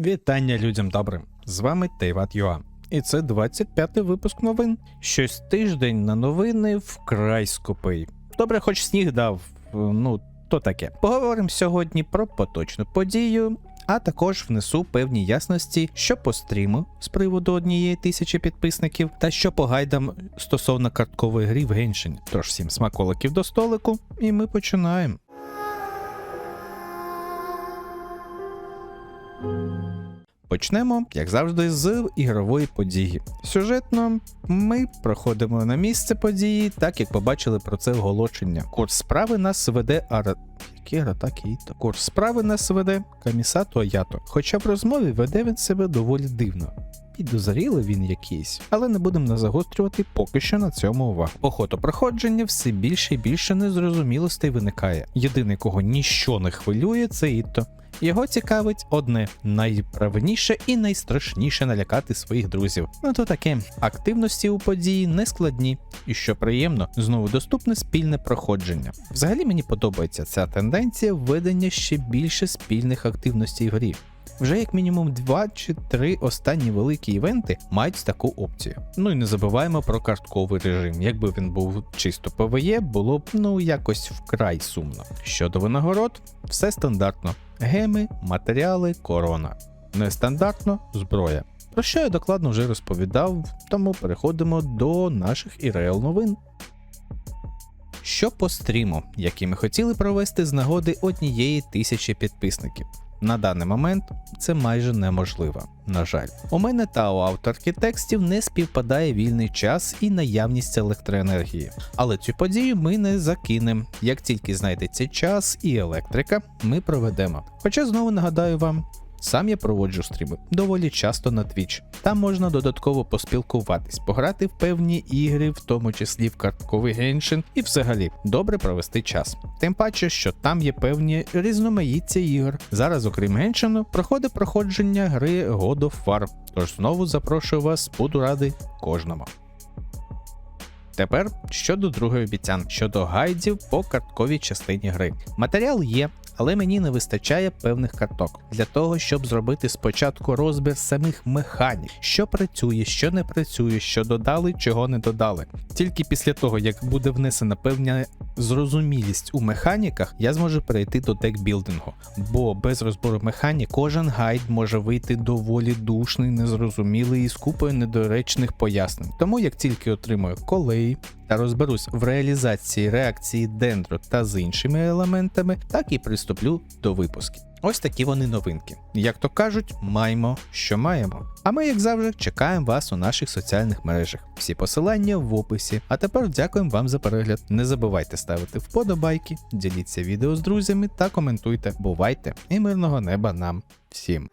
Вітання людям добрим! З вами Тейват Юа. І це 25-й випуск новин. Щось тиждень на новини вкрай скупий. Добре, хоч сніг дав, ну то таке. Поговоримо сьогодні про поточну подію, а також внесу певні ясності, що по стріму з приводу однієї тисячі підписників, та що по гайдам стосовно карткової гри в Геншині. Тож всім смаколиків до столику, і ми починаємо. Почнемо, як завжди, з ігрової події. Сюжетно ми проходимо на місце події, так як побачили про це оголошення. Курс справи нас веде Ара. Які Аратаки Іто? Курс справи нас веде Камісато Аято. Хоча в розмові веде він себе доволі дивно. Підозрілий він якийсь, але не будемо загострювати поки що на цьому увагу. По ходу проходження все більше і більше незрозумілостей виникає. Єдиний, кого ніщо не хвилює, це Іто. Його цікавить одне найправніше і найстрашніше налякати своїх друзів. Ну то таке, активності у події не складні, і що приємно, знову доступне спільне проходження. Взагалі мені подобається ця тенденція введення ще більше спільних активностей в грі. Вже як мінімум два чи три останні великі івенти мають таку опцію. Ну і не забуваємо про картковий режим. Якби він був чисто ПВЕ, було б ну якось вкрай сумно. Щодо винагород, все стандартно: геми, матеріали, корона. Нестандартно зброя. Про що я докладно вже розповідав, тому переходимо до наших ІРЛ новин. Що по стріму, який ми хотіли провести з нагоди однієї тисячі підписників. На даний момент це майже неможливо. На жаль, у мене та у авторки текстів не співпадає вільний час і наявність електроенергії. Але цю подію ми не закинемо. Як тільки знайдеться час і електрика, ми проведемо. Хоча знову нагадаю вам. Сам я проводжу стріми доволі часто на Twitch. Там можна додатково поспілкуватись, пограти в певні ігри, в тому числі в картковий геншин, і взагалі добре провести час. Тим паче, що там є певні різноманіття ігор. Зараз, окрім геншину, проходить проходження гри God of War. Тож знову запрошую вас, буду радий кожному. Тепер щодо другої обіцянки, щодо гайдів по картковій частині гри. Матеріал є, але мені не вистачає певних карток для того, щоб зробити спочатку розбір самих механік, що працює, що не працює, що додали, чого не додали. Тільки після того, як буде внесена певна зрозумілість у механіках, я зможу перейти до декбілдингу, бо без розбору механік кожен гайд може вийти доволі душний, незрозумілий і з купою недоречних пояснень. Тому як тільки отримую колеї та розберусь в реалізації реакції дендро та з іншими елементами, так і приступлю до випусків. Ось такі вони новинки. Як то кажуть, маємо, що маємо. А ми, як завжди, чекаємо вас у наших соціальних мережах. Всі посилання в описі. А тепер дякуємо вам за перегляд. Не забувайте ставити вподобайки, діліться відео з друзями та коментуйте. Бувайте і мирного неба нам всім.